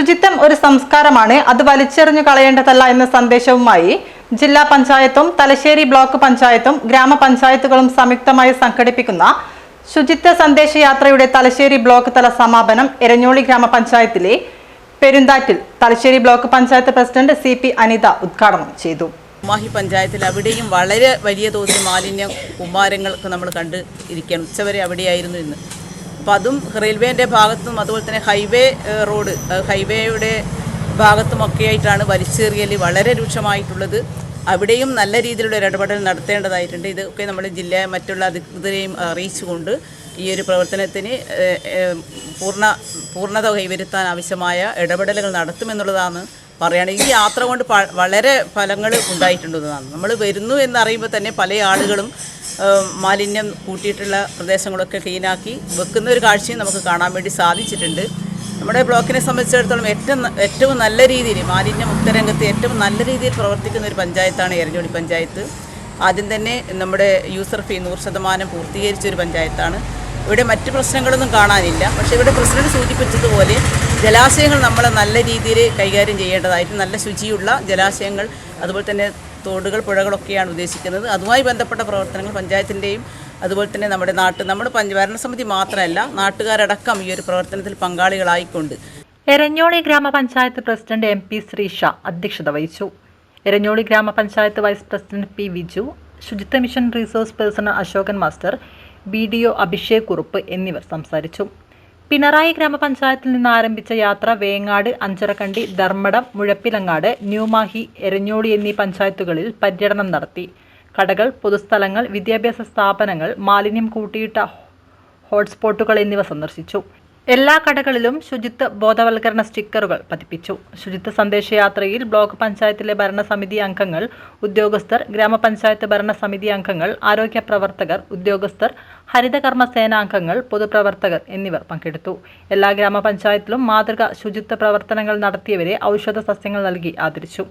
ശുചിത്വം ഒരു സംസ്കാരമാണ്. അത് വലിച്ചെറിഞ്ഞു കളയേണ്ടതല്ല എന്ന സന്ദേശവുമായി ജില്ലാ പഞ്ചായത്തും തലശ്ശേരി ബ്ലോക്ക് പഞ്ചായത്തും ഗ്രാമപഞ്ചായത്തുകളും സംയുക്തമായി സംഘടിപ്പിക്കുന്ന ശുചിത്വ സന്ദേശയാത്രയുടെ തലശ്ശേരി ബ്ലോക്ക് തല സമാപനം എരഞ്ഞോളി ഗ്രാമപഞ്ചായത്തിലെ Perunthattil Thalassery block panchayat president C P Anitha ഉദ്ഘാടനം ചെയ്തു. മാഹി പഞ്ചായത്തിൽ അവിടെയും വളരെ വലിയ തോതിൽ മാലിന്യ കുമാരങ്ങൾക്ക് നമ്മൾ കണ്ട് ഇരിക്കുകയാണ്. ഉച്ചവരെ അവിടെയായിരുന്നു ഇന്ന്. അപ്പോൾ അതും റെയിൽവേന്റെ ഭാഗത്തും അതുപോലെ തന്നെ ഹൈവേ റോഡ് ഹൈവേയുടെ ഭാഗത്തുമൊക്കെ ആയിട്ടാണ് വലിച്ചേറിയൽ വളരെ രൂക്ഷമായിട്ടുള്ളത്. അവിടെയും നല്ല രീതിയിലുള്ള ഒരു ഇടപെടൽ നടത്തേണ്ടതായിട്ടുണ്ട്. ഇതൊക്കെ നമ്മൾ ജില്ല മറ്റുള്ള അധികൃതരെയും അറിയിച്ചുകൊണ്ട് ഈ ഒരു പ്രവർത്തനത്തിന് പൂർണ പൂർണത കൈവരുത്താൻ ആവശ്യമായ ഇടപെടലുകൾ നടത്തുമെന്നുള്ളതാണ് പറയുകയാണെങ്കിൽ ഈ യാത്ര കൊണ്ട് വളരെ ഫലങ്ങൾ ഉണ്ടായിട്ടുണ്ടെന്നാണ്. നമ്മൾ വരുന്നു എന്നറിയുമ്പോൾ തന്നെ പല ആളുകളും മാലിന്യം കൂട്ടിയിട്ടുള്ള പ്രദേശങ്ങളൊക്കെ ക്ലീനാക്കി വെക്കുന്ന ഒരു കാഴ്ചയും നമുക്ക് കാണാൻ വേണ്ടി സാധിച്ചിട്ടുണ്ട്. നമ്മുടെ ബ്ലോക്കിനെ സംബന്ധിച്ചിടത്തോളം ഏറ്റവും ഏറ്റവും നല്ല രീതിയിൽ മാലിന്യ മുക്തരംഗത്ത് ഏറ്റവും നല്ല രീതിയിൽ പ്രവർത്തിക്കുന്ന ഒരു പഞ്ചായത്താണ് എരഞ്ഞോടി പഞ്ചായത്ത്. ആദ്യം തന്നെ നമ്മുടെ യൂസർ ഫീ നൂറ് ശതമാനം പൂർത്തീകരിച്ച ഒരു പഞ്ചായത്താണ്. ഇവിടെ മറ്റ് പ്രശ്നങ്ങളൊന്നും കാണാനില്ല. പക്ഷേ ഇവിടെ പ്രസിഡന്റ് സൂചിപ്പിച്ചതുപോലെ ജലാശയങ്ങൾ നമ്മൾ നല്ല രീതിയിൽ കൈകാര്യം ചെയ്യേണ്ടതായിട്ട് നല്ല ശുചിയുള്ള ജലാശയങ്ങൾ അതുപോലെ തന്നെ തോടുകൾ പുഴകളൊക്കെയാണ് ഉദ്ദേശിക്കുന്നത്. അതുമായി ബന്ധപ്പെട്ട പ്രവർത്തനങ്ങൾ പഞ്ചായത്തിന്റെയും അതുപോലെ തന്നെ നമ്മുടെ നാട്ട് നമ്മുടെ ഭരണസമിതി മാത്രമല്ല നാട്ടുകാരടക്കം ഈ ഒരു പ്രവർത്തനത്തിൽ പങ്കാളികളായിക്കൊണ്ട്. എരഞ്ഞോളി ഗ്രാമപഞ്ചായത്ത് പ്രസിഡന്റ് എം പി ശ്രീഷ അധ്യക്ഷത വഹിച്ചു. എരഞ്ഞോളി ഗ്രാമപഞ്ചായത്ത് വൈസ് പ്രസിഡന്റ് പി വിജു ശുചിത്വ mission resource person Ashokan master B D O Abhishek Kurup എന്നിവർ സംസാരിച്ചു. പിണറായി ഗ്രാമപഞ്ചായത്തിൽ നിന്ന് ആരംഭിച്ച യാത്ര വേങ്ങാട് അഞ്ചരക്കണ്ടി ധർമ്മടം മുഴപ്പിലങ്ങാട് ന്യൂമാഹി എരഞ്ഞോളി എന്നീ പഞ്ചായത്തുകളിൽ പര്യടനം നടത്തി. കടകൾ പൊതുസ്ഥലങ്ങൾ വിദ്യാഭ്യാസ സ്ഥാപനങ്ങൾ മാലിന്യം കൂട്ടിയിട്ട ഹോട്ട്സ്പോട്ടുകൾ എന്നിവ സന്ദർശിച്ചു. എല്ലാ കടകളിലും ശുചിത്വ ബോധവൽക്കരണ സ്റ്റിക്കറുകൾ പതിപ്പിച്ചു. ശുചിത്വ സന്ദേശയാത്രയിൽ ബ്ലോക്ക് പഞ്ചായത്തിലെ ഭരണസമിതി അംഗങ്ങൾ ഉദ്യോഗസ്ഥർ ഗ്രാമപഞ്ചായത്ത് ഭരണസമിതി അംഗങ്ങൾ ആരോഗ്യ പ്രവർത്തകർ ഉദ്യോഗസ്ഥർ ഹരിതകർമ്മ സേനാംഗങ്ങൾ പൊതുപ്രവർത്തകർ എന്നിവർ പങ്കെടുത്തു. എല്ലാ ഗ്രാമപഞ്ചായത്തിലും മാതൃക ശുചിത്വ പ്രവർത്തനങ്ങൾ നടത്തിയവരെ ഔഷധ സസ്യങ്ങൾ നൽകി ആദരിച്ചു.